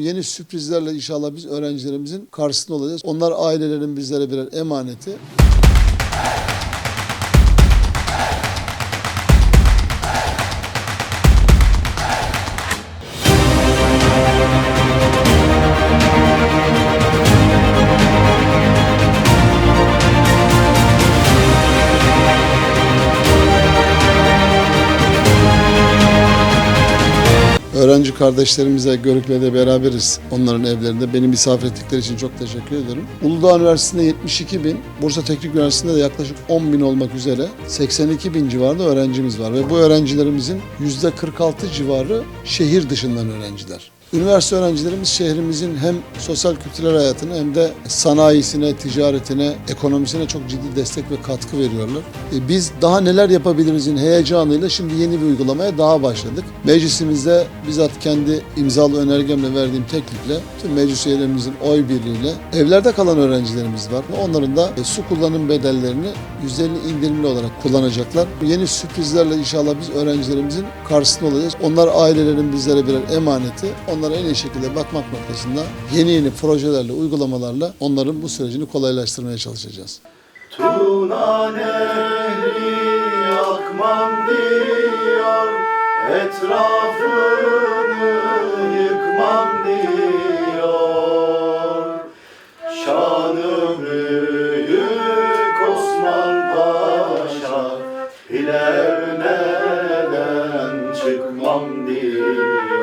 Yeni sürprizlerle inşallah biz öğrencilerimizin karşısında olacağız. Onlar ailelerin bizlere birer emaneti. Öğrenci kardeşlerimize Görükle'de beraberiz. Onların evlerinde. Beni misafir ettikleri için çok teşekkür ederim. Uludağ Üniversitesi'nde 72 bin, Bursa Teknik Üniversitesi'nde de yaklaşık 10 bin olmak üzere 82 bin civarında öğrencimiz var. Ve bu öğrencilerimizin %46 civarı şehir dışından öğrenciler. Üniversite öğrencilerimiz şehrimizin hem sosyal kültürel hayatına hem de sanayisine, ticaretine, ekonomisine çok ciddi destek ve katkı veriyorlar. E, Biz daha neler yapabilirizin heyecanıyla şimdi yeni bir uygulamaya daha başladık. Meclisimizde bizzat kendi imzalı önergemle verdiğim teklifle tüm meclis üyelerimizin oy birliğiyle evlerde kalan öğrencilerimiz var. Onların da e, su kullanım bedellerini %50 indirimli olarak kullanacaklar. Yeni sürprizlerle inşallah biz öğrencilerimizin karşısında olacağız. Onlar ailelerin bizlere birer emaneti onlara en iyi şekilde bakmak noktasında yeni yeni projelerle, uygulamalarla onların bu sürecini kolaylaştırmaya çalışacağız. Tuna nehri yakmam diyor, etrafını yıkmam diyor. Şanı büyük Osman Paşa, ilerleden çıkmam diyor.